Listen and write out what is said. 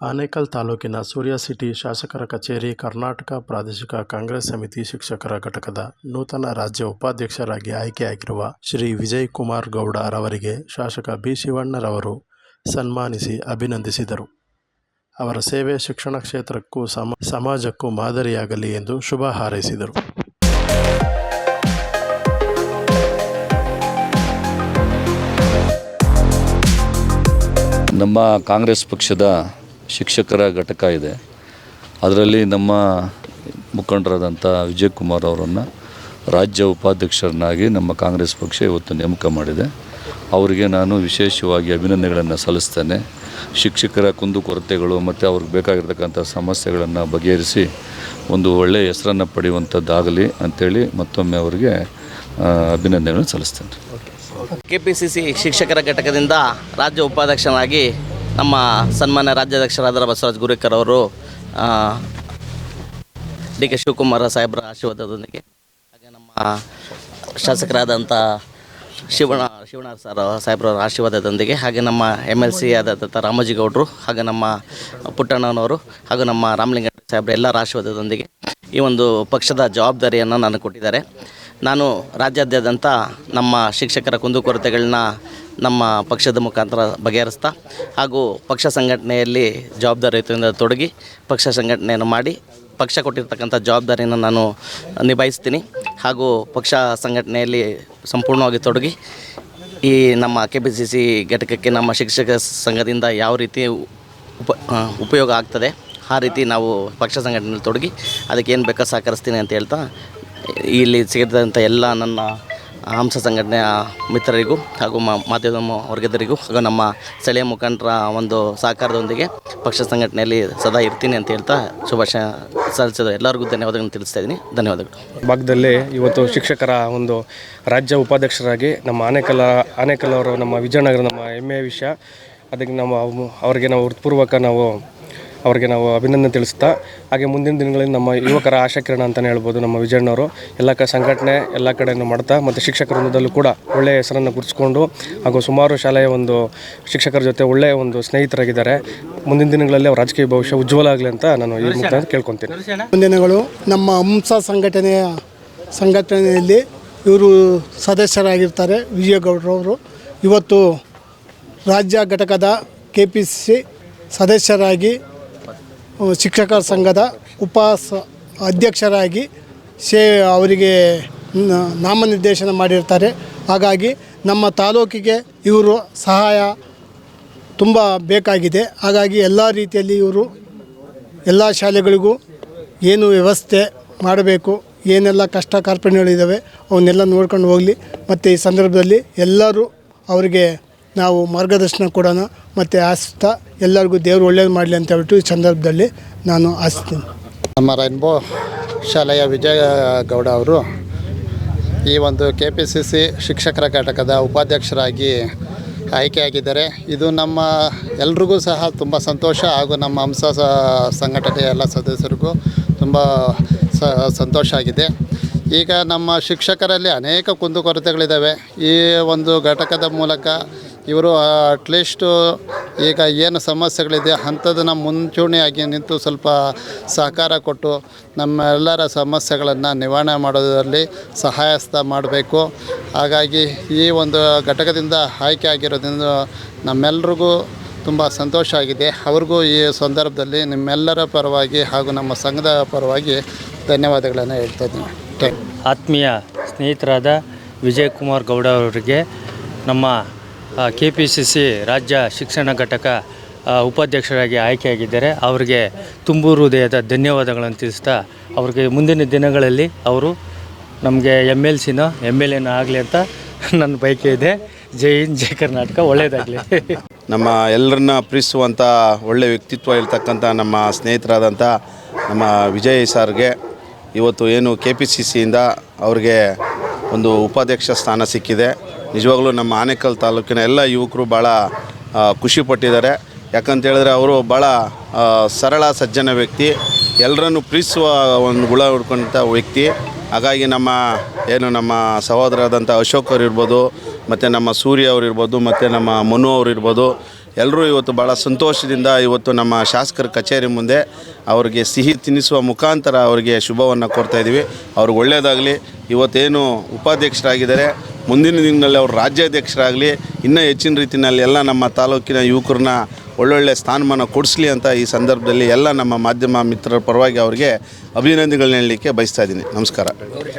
ಆನೇಕಲ್ ತಾಲೂಕಿನ ಸೂರ್ಯ ಸಿಟಿ ಶಾಸಕರ ಕಚೇರಿ ಕರ್ನಾಟಕ ಪ್ರಾದೇಶಿಕ ಕಾಂಗ್ರೆಸ್ ಸಮಿತಿ ಶಿಕ್ಷಕರ ಘಟಕದ ನೂತನ ರಾಜ್ಯ ಉಪಾಧ್ಯಕ್ಷರಾಗಿ ಆಯ್ಕೆಯಾಗಿರುವ ಶ್ರೀ ವಿಜಯ್ ಕುಮಾರ್ ಗೌಡ ರವರಿಗೆ ಶಾಸಕ ಬಿ ಶಿವಣ್ಣರವರು ಸನ್ಮಾನಿಸಿ ಅಭಿನಂದಿಸಿದರು. ಅವರ ಸೇವೆ ಶಿಕ್ಷಣ ಕ್ಷೇತ್ರಕ್ಕೂ ಸಮ, ಸಮಾಜಕ್ಕೂ ಮಾದರಿಯಾಗಲಿ ಎಂದು ಶುಭ ಹಾರೈಸಿದರು. ನಮ್ಮ ಕಾಂಗ್ರೆಸ್ ಪಕ್ಷದ ಶಿಕ್ಷಕರ ಘಟಕ ಇದೆ. ಅದರಲ್ಲಿ ನಮ್ಮ ಮುಖಂಡರಾದಂಥ ವಿಜಯ್ ಕುಮಾರ್ ಅವರನ್ನು ರಾಜ್ಯ ಉಪಾಧ್ಯಕ್ಷರನ್ನಾಗಿ ನಮ್ಮ ಕಾಂಗ್ರೆಸ್ ಪಕ್ಷ ಇವತ್ತು ನೇಮಕ ಮಾಡಿದೆ. ಅವರಿಗೆ ನಾನು ವಿಶೇಷವಾಗಿ ಅಭಿನಂದನೆಗಳನ್ನು ಸಲ್ಲಿಸ್ತೇನೆ. ಶಿಕ್ಷಕರ ಕುಂದುಕೊರತೆಗಳು ಮತ್ತು ಅವ್ರಿಗೆ ಬೇಕಾಗಿರ್ತಕ್ಕಂಥ ಸಮಸ್ಯೆಗಳನ್ನು ಬಗೆಹರಿಸಿ ಒಂದು ಒಳ್ಳೆಯ ಹೆಸರನ್ನು ಪಡೆಯುವಂಥದ್ದಾಗಲಿ ಅಂಥೇಳಿ ಮತ್ತೊಮ್ಮೆ ಅವರಿಗೆ ಅಭಿನಂದನೆಗಳನ್ನು ಸಲ್ಲಿಸ್ತೇನೆ. ಕೆ ಪಿ ಸಿ ಸಿ ಶಿಕ್ಷಕರ ಘಟಕದಿಂದ ರಾಜ್ಯ ಉಪಾಧ್ಯಕ್ಷನಾಗಿ ನಮ್ಮ ಸನ್ಮಾನ್ಯ ರಾಜ್ಯಾಧ್ಯಕ್ಷರಾದ ಬಸವರಾಜ ಗುರೇಕರ್ ಅವರು ಡಿ ಕೆ ಶಿವಕುಮಾರ ಸಾಹೇಬರ ಆಶೀರ್ವಾದದೊಂದಿಗೆ, ಹಾಗೆ ನಮ್ಮ ಶಾಸಕರಾದಂಥ ಶಿವಣ ಶಿವಣ ಸರ್ ಸಾಹೇಬ್ರ ಆಶೀರ್ವಾದದೊಂದಿಗೆ, ಹಾಗೆ ನಮ್ಮ ಎಂ ಎಲ್ ಸಿ ಆದಂಥ ರಾಮೋಜಿಗೌಡರು, ಹಾಗೆ ನಮ್ಮ ಪುಟ್ಟಣ್ಣನವರು, ಹಾಗೂ ನಮ್ಮ ರಾಮಲಿಂಗ ಸಾಹೇಬ್ರ ಎಲ್ಲರ ಆಶೀರ್ವಾದದೊಂದಿಗೆ ಈ ಒಂದು ಪಕ್ಷದ ಜವಾಬ್ದಾರಿಯನ್ನು ನಾನು ಕೊಟ್ಟಿದ್ದಾರೆ. ನಾನು ರಾಜ್ಯಾದ್ಯಂತ ನಮ್ಮ ಶಿಕ್ಷಕರ ಕುಂದುಕೊರತೆಗಳನ್ನ ನಮ್ಮ ಪಕ್ಷದ ಮುಖಾಂತರ ಬಗೆಹರಿಸ್ತಾ ಹಾಗೂ ಪಕ್ಷ ಸಂಘಟನೆಯಲ್ಲಿ ಜವಾಬ್ದಾರಿಯುತದಿಂದ ತೊಡಗಿ ಪಕ್ಷ ಸಂಘಟನೆಯನ್ನು ಮಾಡಿ ಪಕ್ಷ ಕೊಟ್ಟಿರ್ತಕ್ಕಂಥ ಜವಾಬ್ದಾರಿಯನ್ನು ನಾನು ನಿಭಾಯಿಸ್ತೀನಿ ಹಾಗೂ ಪಕ್ಷ ಸಂಘಟನೆಯಲ್ಲಿ ಸಂಪೂರ್ಣವಾಗಿ ತೊಡಗಿ ಈ ನಮ್ಮ ಕೆ ಪಿ ಸಿ ಸಿ ಘಟಕಕ್ಕೆ ನಮ್ಮ ಶಿಕ್ಷಕ ಸಂಘದಿಂದ ಯಾವ ರೀತಿ ಉಪ ಉಪಯೋಗ ಆಗ್ತದೆ, ಆ ರೀತಿ ನಾವು ಪಕ್ಷ ಸಂಘಟನೆಯಲ್ಲಿ ತೊಡಗಿ ಅದಕ್ಕೆ ಏನು ಬೇಕೋ ಸಹಕರಿಸ್ತೀನಿ ಅಂತ ಹೇಳ್ತಾ ಇಲ್ಲಿ ಸಿಗದಂಥ ಎಲ್ಲ ನನ್ನ ಹಂಸ ಸಂಘಟನೆಯ ಮಿತ್ರರಿಗೂ ಹಾಗೂ ಮಾಧ್ಯಮ ವರ್ಗದರಿಗೂ ಹಾಗೂ ನಮ್ಮ ಸ್ಥಳೀಯ ಮುಖಂಡರ ಒಂದು ಸಹಕಾರದೊಂದಿಗೆ ಪಕ್ಷ ಸಂಘಟನೆಯಲ್ಲಿ ಸದಾ ಇರ್ತೀನಿ ಅಂತ ಹೇಳ್ತಾ ಶುಭಾಶಯ ಸಲ್ಲಿಸಿದ ಎಲ್ಲರಿಗೂ ಧನ್ಯವಾದಗಳನ್ನು ತಿಳಿಸ್ತಾ ಇದ್ದೀನಿ. ಧನ್ಯವಾದಗಳು. ಭಾಗದಲ್ಲಿ ಇವತ್ತು ಶಿಕ್ಷಕರ ಒಂದು ರಾಜ್ಯ ಉಪಾಧ್ಯಕ್ಷರಾಗಿ ನಮ್ಮ ಆನೇಕಲ್ಲ ಆನೇಕಲ್ ಅವರು ನಮ್ಮ ವಿಜಯನಗರ ನಮ್ಮ ಹೆಮ್ಮೆಯ ವಿಷಯ. ಅದಕ್ಕೆ ನಾವು ಅವರಿಗೆ ನಾವು ಹೃತ್ಪೂರ್ವಕ ನಾವು ಅವರಿಗೆ ನಾವು ಅಭಿನಂದನೆ ತಿಳಿಸ್ತಾ ಹಾಗೆ ಮುಂದಿನ ದಿನಗಳಲ್ಲಿ ನಮ್ಮ ಯುವಕರ ಆಶಾಕಿರಣ ಅಂತಲೇ ಹೇಳ್ಬೋದು ನಮ್ಮ ವಿಜಯಣ್ಣವರು. ಎಲ್ಲ ಕ ಸಂಘಟನೆ ಎಲ್ಲ ಕಡೆಯೂ ಮಾಡ್ತಾ ಮತ್ತು ಶಿಕ್ಷಕರ ವೃಂದದಲ್ಲೂ ಕೂಡ ಒಳ್ಳೆಯ ಹೆಸರನ್ನು ಗುರುತಿಸ್ಕೊಂಡು ಹಾಗೂ ಸುಮಾರು ಶಾಲೆಯ ಒಂದು ಶಿಕ್ಷಕರ ಜೊತೆ ಒಳ್ಳೆಯ ಒಂದು ಸ್ನೇಹಿತರಾಗಿದ್ದಾರೆ. ಮುಂದಿನ ದಿನಗಳಲ್ಲಿ ಅವರ ರಾಜಕೀಯ ಭವಿಷ್ಯ ಉಜ್ವಲ ಆಗಲಿ ಅಂತ ನಾನು ಈ ಮುಖಾಂತರ ಕೇಳ್ಕೊತೀನಿ. ಮುಂದಿನಗಳು ನಮ್ಮ ಹಂಸ ಸಂಘಟನೆಯ ಸಂಘಟನೆಯಲ್ಲಿ ಇವರು ಸದಸ್ಯರಾಗಿರ್ತಾರೆ ವಿಜಯಗೌಡರವರು ಇವತ್ತು ರಾಜ್ಯ ಘಟಕದ ಕೆ ಪಿ ಸಿ ಸದಸ್ಯರಾಗಿ ಶಿಕ್ಷಕರ ಸಂಘದ ಉಪಾಸ ಅಧ್ಯಕ್ಷರಾಗಿ ಸೇ ಅವರಿಗೆ ನಾಮನಿರ್ದೇಶನ ಮಾಡಿರ್ತಾರೆ. ಹಾಗಾಗಿ ನಮ್ಮ ತಾಲೂಕಿಗೆ ಇವರು ಸಹಾಯ ತುಂಬ ಬೇಕಾಗಿದೆ. ಹಾಗಾಗಿ ಎಲ್ಲ ರೀತಿಯಲ್ಲಿ ಇವರು ಎಲ್ಲ ಶಾಲೆಗಳಿಗೂ ಏನು ವ್ಯವಸ್ಥೆ ಮಾಡಬೇಕು, ಏನೆಲ್ಲ ಕಷ್ಟ ಕಾರ್ಪಣ್ಯಗಳಿದ್ದಾವೆ ಅವನ್ನೆಲ್ಲ ನೋಡ್ಕೊಂಡು ಹೋಗಲಿ. ಮತ್ತು ಈ ಸಂದರ್ಭದಲ್ಲಿ ಎಲ್ಲರೂ ಅವರಿಗೆ ನಾವು ಮಾರ್ಗದರ್ಶನ ಕೊಡೋಣ ಮತ್ತು ಆಸ್ತ ಎಲ್ಲರಿಗೂ ದೇವರು ಒಳ್ಳೇದು ಮಾಡಲಿ ಅಂತ ಹೇಳ್ಬಿಟ್ಟು ಈ ಸಂದರ್ಭದಲ್ಲಿ ನಾನು ಆಸ್ತೀನಿ. ನಮ್ಮ ರೈನ್ಬೋ ಶಾಲೆಯ ವಿಜಯ ಗೌಡ ಅವರು ಈ ಒಂದು ಕೆ ಪಿ ಸಿ ಸಿ ಶಿಕ್ಷಕರ ಘಟಕದ ಉಪಾಧ್ಯಕ್ಷರಾಗಿ ಆಯ್ಕೆಯಾಗಿದ್ದಾರೆ. ಇದು ನಮ್ಮ ಎಲ್ರಿಗೂ ಸಹ ತುಂಬ ಸಂತೋಷ ಹಾಗೂ ನಮ್ಮ ಹಂಸ ಸಂಘಟನೆಯ ಎಲ್ಲ ಸದಸ್ಯರಿಗೂ ತುಂಬ ಸಂತೋಷ ಆಗಿದೆ. ಈಗ ನಮ್ಮ ಶಿಕ್ಷಕರಲ್ಲಿ ಅನೇಕ ಕುಂದುಕೊರತೆಗಳಿದ್ದಾವೆ. ಈ ಒಂದು ಘಟಕದ ಮೂಲಕ ಇವರು ಅಟ್ಲೀಸ್ಟು ಈಗ ಏನು ಸಮಸ್ಯೆಗಳಿದೆ ಅಂಥದ್ದನ್ನು ಮುಂಚೂಣಿಯಾಗಿ ನಿಂತು ಸ್ವಲ್ಪ ಸಹಕಾರ ಕೊಟ್ಟು ನಮ್ಮೆಲ್ಲರ ಸಮಸ್ಯೆಗಳನ್ನು ನಿವಾರಣೆ ಮಾಡೋದರಲ್ಲಿ ಸಹಾಯಸ್ತ ಮಾಡಬೇಕು. ಹಾಗಾಗಿ ಈ ಒಂದು ಘಟಕದಿಂದ ಆಯ್ಕೆ ಆಗಿರೋದ್ರಿಂದ ನಮ್ಮೆಲ್ರಿಗೂ ತುಂಬ ಸಂತೋಷ ಆಗಿದೆ. ಅವ್ರಿಗೂ ಈ ಸಂದರ್ಭದಲ್ಲಿ ನಿಮ್ಮೆಲ್ಲರ ಪರವಾಗಿ ಹಾಗೂ ನಮ್ಮ ಸಂಘದ ಪರವಾಗಿ ಧನ್ಯವಾದಗಳನ್ನು ಹೇಳ್ತಾ ಇದ್ದೀನಿ. ಆತ್ಮೀಯ ಸ್ನೇಹಿತರಾದ ವಿಜಯ್ ಕುಮಾರ್ ಗೌಡ ಅವರಿಗೆ ನಮ್ಮ ಕೆ ಪಿ ಸಿ ಸಿ ರಾಜ್ಯ ಶಿಕ್ಷಣ ಘಟಕ ಉಪಾಧ್ಯಕ್ಷರಾಗಿ ಆಯ್ಕೆಯಾಗಿದ್ದಾರೆ. ಅವರಿಗೆ ತುಂಬು ಹೃದಯದ ಧನ್ಯವಾದಗಳನ್ನು ತಿಳಿಸ್ತಾ, ಅವ್ರಿಗೆ ಮುಂದಿನ ದಿನಗಳಲ್ಲಿ ಅವರು ನಮಗೆ ಎಂ ಎಲ್ ಸಿನೋ ಎಂ ಎಲ್ ಎನೋ ಆಗಲಿ ಅಂತ ನನ್ನ ಬಯಕೆ ಇದೆ. ಜೈ ಹಿಂದ್, ಜೈ ಕರ್ನಾಟಕ ಒಳ್ಳೆಯದಾಗಲಿ ನಮ್ಮ ಎಲ್ಲರನ್ನ ಪ್ರೀತಿಸುವಂಥ ಒಳ್ಳೆಯ ವ್ಯಕ್ತಿತ್ವ ಇರ್ತಕ್ಕಂಥ ನಮ್ಮ ಸ್ನೇಹಿತರಾದಂಥ ನಮ್ಮ ವಿಜಯ್ ಸಾರ್ಗೆ, ಇವತ್ತು ಏನು ಕೆ ಪಿ ಸಿ ಸಿಯಿಂದ ಅವ್ರಿಗೆ ಒಂದು ಉಪಾಧ್ಯಕ್ಷ ಸ್ಥಾನ ಸಿಕ್ಕಿದೆ. ನಿಜವಾಗ್ಲೂ ನಮ್ಮ ಆನೇಕಲ್ ತಾಲೂಕಿನ ಎಲ್ಲ ಯುವಕರು ಭಾಳ ಖುಷಿಪಟ್ಟಿದ್ದಾರೆ ಯಾಕಂತೇಳಿದ್ರೆ ಅವರು ಭಾಳ ಸರಳ, ಸಜ್ಜನ ವ್ಯಕ್ತಿ. ಎಲ್ಲರನ್ನು ಪ್ರೀತಿಸುವ ಒಂದು ಗುಣ ಹುಡ್ಕೊಂಥ ವ್ಯಕ್ತಿ. ಹಾಗಾಗಿ ನಮ್ಮ, ಏನು ನಮ್ಮ ಸಹೋದರರಾದಂಥ ಅಶೋಕ್ ಅವ್ರು ಇರ್ಬೋದು, ಮತ್ತು ನಮ್ಮ ಸೂರ್ಯ ಅವ್ರು ಇರ್ಬೋದು, ಮತ್ತು ನಮ್ಮ ಮನು ಅವ್ರು ಇರ್ಬೋದು. ಎಲ್ಲರೂ ಇವತ್ತು ಭಾಳ ಸಂತೋಷದಿಂದ ಇವತ್ತು ನಮ್ಮ ಶಾಸಕರ ಕಚೇರಿ ಮುಂದೆ ಅವರಿಗೆ ಸಿಹಿ ತಿನ್ನಿಸುವ ಮುಖಾಂತರ ಅವರಿಗೆ ಶುಭವನ್ನು ಕೊಡ್ತಾಯಿದ್ದೀವಿ ಅವ್ರಿಗೆ ಒಳ್ಳೆಯದಾಗಲಿ ಇವತ್ತೇನು ಉಪಾಧ್ಯಕ್ಷರಾಗಿದ್ದಾರೆ ಮುಂದಿನ ದಿನಗಳಲ್ಲಿ ಅವರು ರಾಜ್ಯಾಧ್ಯಕ್ಷರಾಗಲಿ, ಇನ್ನೂ ಹೆಚ್ಚಿನ ರೀತಿಯಲ್ಲಿ ಎಲ್ಲ ನಮ್ಮ ತಾಲೂಕಿನ ಯುವಕರನ್ನ ಒಳ್ಳೊಳ್ಳೆ ಸ್ಥಾನಮಾನ ಕೊಡಿಸ್ಲಿ ಅಂತ ಈ ಸಂದರ್ಭದಲ್ಲಿ ಎಲ್ಲ ನಮ್ಮ ಮಾಧ್ಯಮ ಮಿತ್ರರ ಪರವಾಗಿ ಅವರಿಗೆ ಅಭಿನಂದನೆಗಳನ್ನ ಹೇಳಲಿಕ್ಕೆ ಬಯಸ್ತಾ ಇದ್ದೀನಿ. ನಮಸ್ಕಾರ.